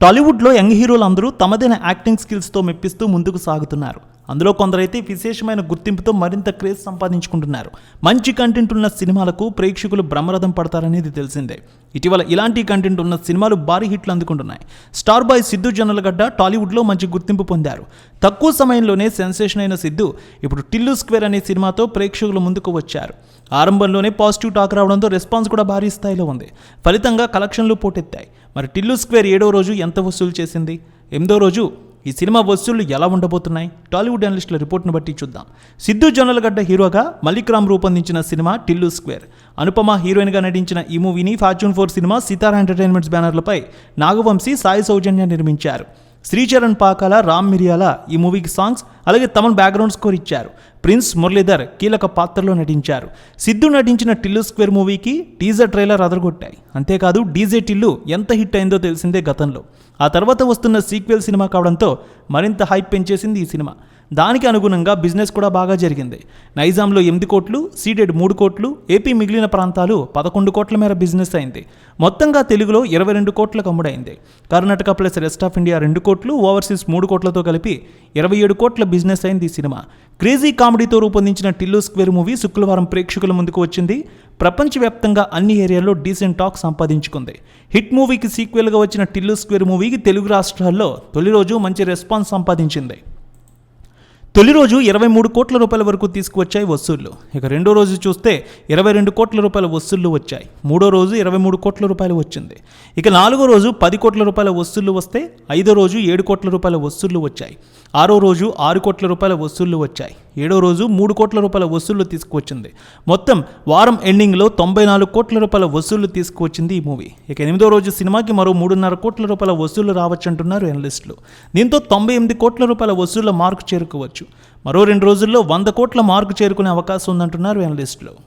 టాలీవుడ్లో యంగ్ హీరోలు అందరూ తమదైన యాక్టింగ్ స్కిల్స్తో మెప్పిస్తూ ముందుకు సాగుతున్నారు. అందులో కొందరైతే విశేషమైన గుర్తింపుతో మరింత క్రేజ్ సంపాదించుకుంటున్నారు. మంచి కంటెంట్ ఉన్న సినిమాలకు ప్రేక్షకులు బ్రహ్మరథం పడతారనేది తెలిసిందే. ఇటీవల ఇలాంటి కంటెంట్ ఉన్న సినిమాలు భారీ హిట్లు అందుకుంటున్నాయి. స్టార్ బాయ్ సిద్ధు జొన్నలగడ్డ టాలీవుడ్లో మంచి గుర్తింపు పొందారు. తక్కువ సమయంలోనే సెన్సేషన్ అయిన సిద్ధు ఇప్పుడు టిల్లు స్క్వేర్ అనే సినిమాతో ప్రేక్షకుల ముందుకు వచ్చారు. ఆరంభంలోనే పాజిటివ్ టాక్ రావడంతో రెస్పాన్స్ కూడా భారీ స్థాయిలో ఉంది. ఫలితంగా కలెక్షన్లు పోటెత్తాయి. మరి టిల్లు స్క్వేర్ ఏడో రోజు ఎంత వసూలు చేసింది? ఎనిమిదో రోజు ఈ సినిమా వసూళ్ళు ఎలా ఉండబోతున్నాయి? టాలీవుడ్ అనలిస్టుల రిపోర్ట్ను బట్టి చూద్దాం. సిద్ధు జొన్నలగడ్డ హీరోగా మలిక్ రామ్ రూపొందించిన సినిమా టిల్లు స్క్వేర్. అనుపమ హీరోయిన్గా నటించిన ఈ మూవీని fortune four cinema Sithara entertainments బ్యానర్లపై Nagavamsi Sai Soujanya నిర్మించారు. శ్రీచరణ్ పాకాల రామ్ మిరియాల ఈ మూవీకి సాంగ్స్ అలాగే తమన్ బ్యాక్గ్రౌండ్ స్కోర్ ఇచ్చారు. ప్రిన్స్ మురళీధర్ కీలక పాత్రలో నటించారు. సిద్ధు నటించిన టిల్లు స్క్వేర్ మూవీకి టీజర్ ట్రైలర్ అదరగొట్టాయి. అంతేకాదు డీజే టిల్లు ఎంత హిట్ అయిందో తెలిసిందే గతంలో. ఆ తర్వాత వస్తున్న సీక్వెల్ సినిమా కావడంతో మరింత హైప్ పెంచేసింది ఈ సినిమా. దానికి అనుగుణంగా బిజినెస్ కూడా బాగా జరిగింది. నైజాంలో ఎనిమిది కోట్లు సీడెడ్ మూడు కోట్లు ఏపీ మిగిలిన ప్రాంతాలు పదకొండు కోట్ల మేర బిజినెస్ అయింది. మొత్తంగా తెలుగులో ఇరవై రెండు కోట్లకు అమ్ముడైంది. Karnataka plus rest of India రెండు కోట్లు ఓవర్సీస్ మూడు కోట్లతో కలిపి ఇరవై ఏడు కోట్ల బిజినెస్ అయింది ఈ సినిమా. క్రేజీ కామెడీతో రూపొందించిన టిల్లు స్క్వేర్ మూవీ శుక్రవారం ప్రేక్షకుల ముందుకు వచ్చింది. ప్రపంచవ్యాప్తంగా అన్ని ఏరియాల్లో డీసెంట్ టాక్ సంపాదించుకుంది. హిట్ మూవీకి సీక్వెల్గా వచ్చిన టిల్లు స్క్వేర్ మూవీకి తెలుగు రాష్ట్రాల్లో తొలి రోజు మంచి రెస్పాన్స్ సంపాదించింది. తొలి రోజు ఇరవై మూడు కోట్ల రూపాయల వరకు తీసుకువచ్చాయి వసూళ్ళు. ఇక రెండో రోజు చూస్తే ఇరవై రెండు కోట్ల రూపాయల వసూళ్ళు వచ్చాయి. మూడో రోజు ఇరవై మూడు కోట్ల రూపాయలు వచ్చింది. ఇక నాలుగో రోజు పది కోట్ల రూపాయల వసూళ్ళు వస్తే ఐదో రోజు ఏడు కోట్ల రూపాయల వసూళ్ళు వచ్చాయి. ఆరో రోజు ఆరు కోట్ల రూపాయల వసూళ్ళు వచ్చాయి. ఏడో రోజు మూడు కోట్ల రూపాయల వసూళ్ళు తీసుకువచ్చింది. మొత్తం వారం ఎండింగ్లో తొంభై నాలుగు కోట్ల రూపాయల వసూళ్ళు తీసుకువచ్చింది ఈ మూవీ. ఇక ఎనిమిదో రోజు సినిమాకి మరో మూడున్నర కోట్ల రూపాయల వసూళ్ళు రావచ్చంటున్నారు ఎనలిస్టులు. దీంతో తొంభై ఎనిమిది కోట్ల రూపాయల వసూళ్ళ మార్కు చేరుకోవచ్చు. మరో రెండు రోజుల్లో వంద కోట్ల మార్కు చేరుకునే అవకాశం ఉందంటున్నారు ఎనలిస్టులు.